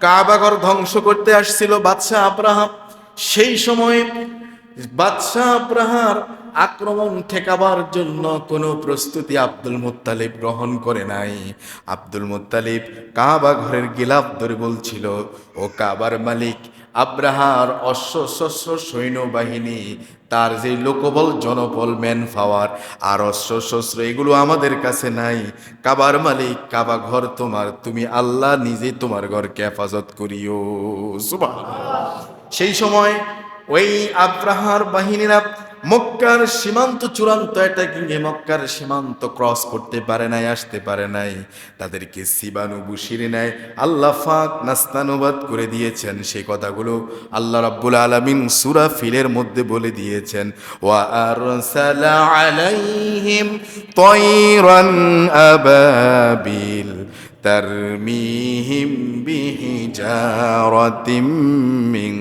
কাবাগর ধ্বংস করতে আসছিল বাদশাহ আব্রাহাম। সেই সময়ে বাদশাহ আব্রাহার আক্রমণ ঠেকাবার জন্য কোনো প্রস্তুতি আব্দুল মুত্তালিব গ্রহণ করে নাই। আব্দুল মুত্তালিব কাবা ঘরের গিলাপ ধরে বলছিল ও কাবার মালিক আব্রাহার অশ্বশস্য সৈন্যবাহিনী, তার যে লোকবল, জনবল ম্যান পাওয়ার আর অশ্বশস্ত্র, এগুলো আমাদের কাছে নাই। কাবার মালিক, কাবা ঘর তোমার, তুমি আল্লাহ নিজে তোমার ঘরকে হেফাজত করিও। সুবাহ সেই সময় ওই আব্রাহার বাহিনীরা মক্কার সীমান্ত চূড়ান্ত এটা কি? মক্কার সীমান্ত ক্রস করতে পারে নাই, আসতে পারে নাই। তাদেরকে সিবানু বুসিরে নেয় আল্লাহ ফাঁক নাস্তানুবাদ করে দিয়েছেন। সেই কথাগুলো আল্লাহ রাব্বুল আলমিন সুরা ফিলের মধ্যে বলে দিয়েছেন। ওয়া আরসালা আলাইহিম তায়রান আবাবিল তারমিহিম বিহিজারাতিম মিং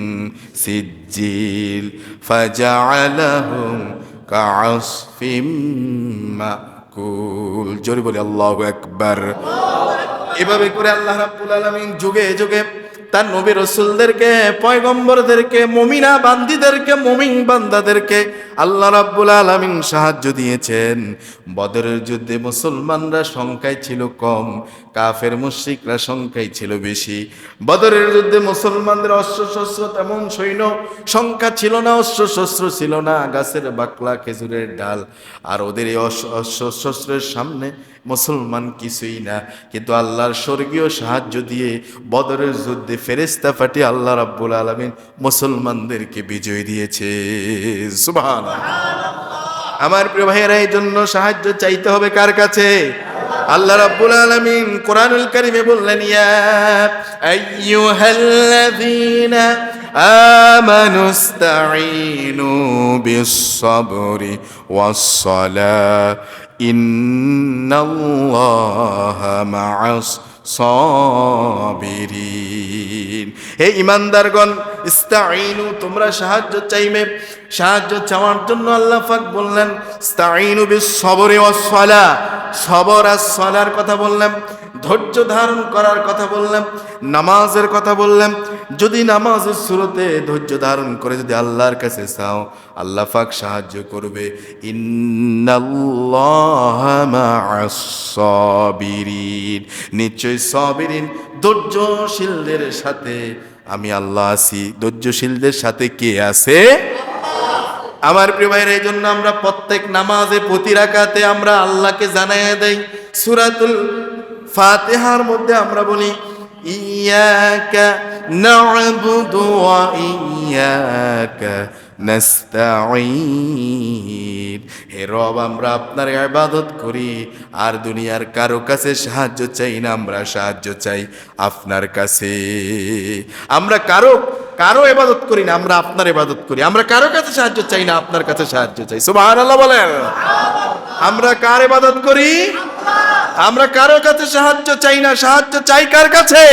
সিদ سجيل فجعلهم كعصف মাকুল জোরে বলি আল্লাহু আকবার এভাবে করে আল্লাহ রাব্বুল আলামিন যুগে যুগে তার নবী রসুলদেরকে পয়গম্বরদেরকে মমিনা বান্দিদেরকে মমিন বান্দাদেরকে আল্লাহ রাব্বুল আলামিন সাহায্য দিয়েছেন। বদরের যুদ্ধে মুসলমানরা সংখ্যায় ছিল কম, কাফের মুশরিকরা সংখ্যায় ছিল বেশি। বদরের যুদ্ধে মুসলমানদের অস্ত্র শস্ত্র তেমন সৈন্য সংখ্যা ছিল না অস্ত্র শস্ত্র ছিল না, গাছের বাকলা, খেজুরের ডাল। আর ওদের এই অস- অস্ত্র শস্ত্রের সামনে মুসলমান কিছুই না। কিন্তু আল্লাহর স্বর্গীয় সাহায্য দিয়ে বদরের যুদ্ধে ফেরেস্তা ফাটি আল্লাহ রাব্বুল আলমিন মুসলমানদেরকে বিজয় দিয়েছে। সুবহান আমার প্রিয় ভাইয়েরা, এই জন্য সাহায্য চাইতে হবে কার কাছে? আল্লাহ রাব্বুল আলামিন কোরআনুল কারীমে বললেন, ইয়া আইয়ুহাল্লাযীনা আমানু ইসতাঈনু বিস-সাবরি ইন্নাল্লাহা মা'আস সাবিরিন হে ইমানদারগণ ইস্তাঈনু, তোমরা সাহায্য চাইবে। সাহায্য চাওয়ার জন্য আল্লাহ পাক বললেন, ইস্তাঈনু বিস সবরে ওয়াসসালা। সবর আর সলার কথা বললাম ধৈর্য ধারণ করার কথা বললাম নামাজের কথা বললাম যদি নামাজের সুরতে ধৈর্য ধারণ করে যদি আল্লাহর কাছে চাও, আল্লাহ পাক সাহায্য করবে। ইন্নাল্লাহ মা'আস সাবিরিন ধৈর্যশীলদের সাথে। আমি আল্লাহ আছি। ধৈর্যশীলদের সাথে কে আছে? আমার প্রিয় ভাইয়ের এই জন্য আমরা প্রত্যেক নামাজে প্রতি রাকাতে আমরা আল্লাহকে জানাইয়া দেই। সুরাতুল ফাতেহার মধ্যে আমরা বলি ইয়াকা ওয়া ইয়াকা নাস্তাঈন হে রব, আমরা আপনার ইবাদত করি, আর দুনিয়ার কারও কাছে সাহায্য চাই না, আমরা সাহায্য চাই আপনার কাছে। আমরা কারও কারও ইবাদত করি না, আমরা আপনার ইবাদত করি। আমরা কারও কাছে সাহায্য চাই না, আপনার কাছে সাহায্য চাই। সুবহানাল্লাহ বলেন। আমরা কার ইবাদত করি? আমরা কারও কাছে সাহায্য চাই না, সাহায্য চাই কার কাছে?